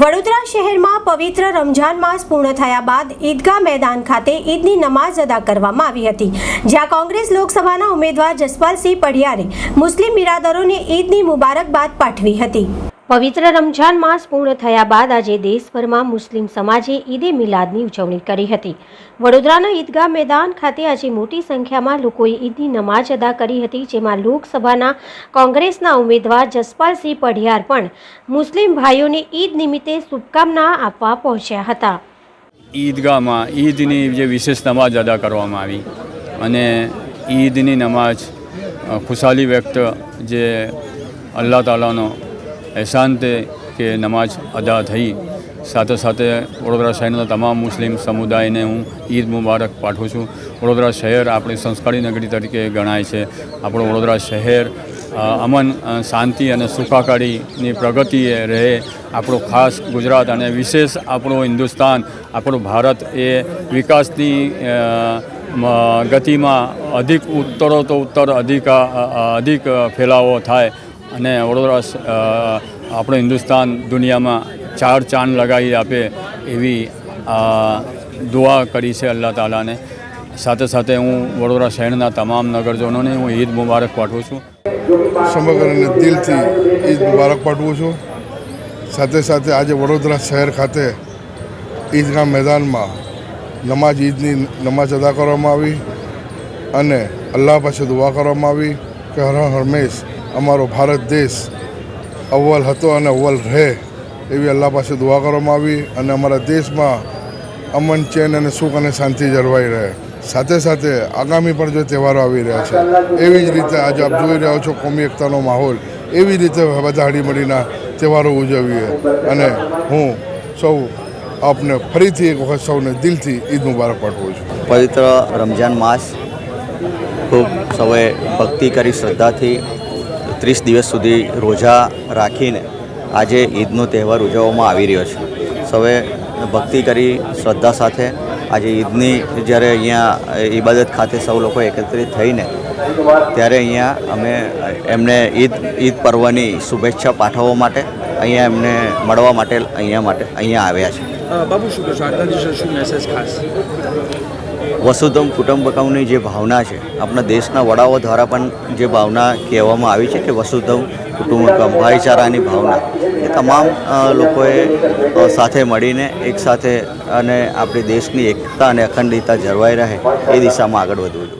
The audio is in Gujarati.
વડોદરા શહેરમાં પવિત્ર રમઝાન માસ પૂર્ણ થયા બાદ ઈદગાહ મેદાન ખાતે ઈદની નમાઝ અદા કરવામાં આવી હતી. જ્યાં કોંગ્રેસ લોકસભાના ઉમેદવાર જસપાલસિંહ પઢિયારે મુસ્લિમ બિરાદરોને ઈદની મુબારકબાદ પાઠવી હતી. પવિત્ર રમઝાન માસ પૂર્ણ થયા બાદ આજે દેશભરમાં મુસ્લિમ સમાજે ઈદે મિલાદની ઉજવણી કરી હતી. વડોદરાના ઈદગાહ મેદાન ખાતે આજે મોટી સંખ્યામાં લોકોએ ઈદની નમાઝ અદા કરી હતી, જેમાં લોકસભાના કોંગ્રેસના ઉમેદવાર જસપાલસિંહ પઢિયાર પણ મુસ્લિમ ભાઈઓને ઈદ નિમિત્તે શુભકામના આપવા પહોંચ્યા હતા. ઈદગાહમાં ઈદની જે વિશેષ નમાજ અદા કરવામાં આવી અને ઈદની નમાજ ખુશાલી વ્યક્ત જે અલ્લાહ તાલાનો એહસાન તે કે નમાજ અદા થઈ સાથે સાથે વડોદરા શહેરના તમામ મુસ્લિમ સમુદાયને હું ઈદ મુબારક પાઠવું છું વડોદરા શહેર આપણી સંસ્કારી નગરી તરીકે ગણાય છે આપણું વડોદરા શહેર અમન શાંતિ અને સુખાકારીની પ્રગતિએ રહે આપણો ખાસ ગુજરાત અને વિશેષ આપણું હિન્દુસ્તાન આપણું ભારત એ વિકાસની ગતિમાં અધિક ઉત્તરો તો ઉત્તર અધિક અધિક ફેલાવો થાય અને વડોદરા આપણો હિન્દુસ્તાન દુનિયામાં ચાર ચાંદ લગાવી આપે એવી દુઆ કરી છે અલ્લાહ તાલાને. સાથે સાથે હું વડોદરા શહેરના તમામ નગરજનોને હું ઈદ મુબારક પાઠવું છું. સમગ્રને દિલથી ઈદ મુબારક પાઠવું છું. સાથે સાથે આજે વડોદરા શહેર ખાતે ઈદગાહ મેદાનમાં નમાજ ઈદની નમાજ અદા કરવામાં આવી અને અલ્લાહ પાસે દુઆ કરવામાં આવી કે હર હંમેશ અમારો ભારત દેશ અવ્વલ હતો અને અવ્વલ રહે એવી અલ્લાહ પાસે દુઆ કરવામાં આવી અને અમારા દેશમાં અમન, ચેન અને સુખ અને શાંતિ જળવાઈ રહે. સાથે સાથે આગામી પણ જો તહેવારો આવી રહ્યા છે, એવી જ રીતે આજે આપ જોઈ રહ્યા છો કોમી એકતાનો માહોલ. એવી રીતે બધા હળીમળીના તહેવારો ઉજવીએ. અને હું સૌ આપને ફરીથી એક વખત સૌને દિલથી ઈદ મુબારક પાઠવું છું. પવિત્ર રમજાન માસ ખૂબ સૌએ ભક્તિ કરી, શ્રદ્ધાથી ત્રીસ દિવસ સુધી રોજા રાખીને આજે ઈદનો તહેવાર ઉજવવામાં આવી રહ્યો છે. સૌએ ભક્તિ કરી, શ્રદ્ધા સાથે આજે ઈદની જ્યારે અહીંયા ઈબાદત ખાતે સૌ લોકો એકત્રિત થઈને ત્યારે અહીંયા અમે એમને ઈદ ઈદ પર્વની શુભેચ્છા પાઠવવા માટે અહીંયા એમને મળવા માટે અહીંયા માટે અહીંયા આવ્યા છે. બાબુ શું કહેશો આજના દિવસે શું મેસેજ ખાસ? વસુધમ કુટુંબકમની જે ભાવના છે આપણા દેશના વડાઓ દ્વારા પણ જે ભાવના કહેવામાં આવી છે કે વસુધમ કુટુંબકમ ભાઈચારાની ભાવના એ તમામ લોકોએ સાથે મળીને એકસાથે અને આપણી દેશની એકતા અને અખંડિતતા જળવાઈ રહે એ દિશામાં આગળ વધવું જોઈએ.